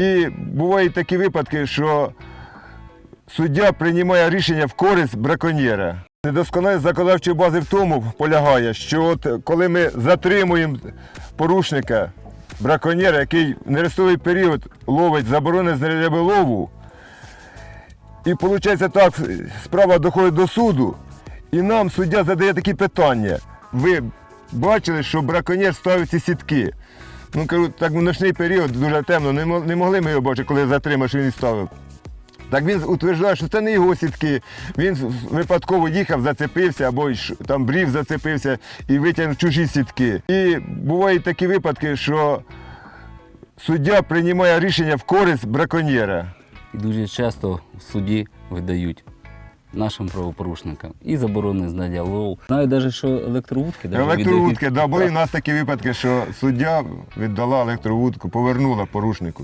І бувають такі випадки, що суддя приймає рішення в користь браконьєра. Недосконалість законодавчої бази в тому полягає, що от коли ми затримуємо порушника, браконьєра, який в нерестовий період ловить заборонене знаряддя риболову, і виходить так, справа доходить до суду, і нам суддя задає такі питання. Ви бачили, що браконьєр ставив ці сітки. Ну, кажу, так в ночний період дуже темно, не, могли ми його бачити, коли затримав, що він ставив. Так він утверджує, що це не його сітки. Він випадково їхав, зацепився, або там брів зацепився і витягнув чужі сітки. І бувають такі випадки, що суддя приймає рішення в користь браконьєра. Дуже часто в суді видають нашим правопорушникам і заборони знання лов. Навіть навіть що електровудки навіть Електровудки, віддають. да, були у нас такі випадки, що суддя віддала електровудку, повернула порушнику.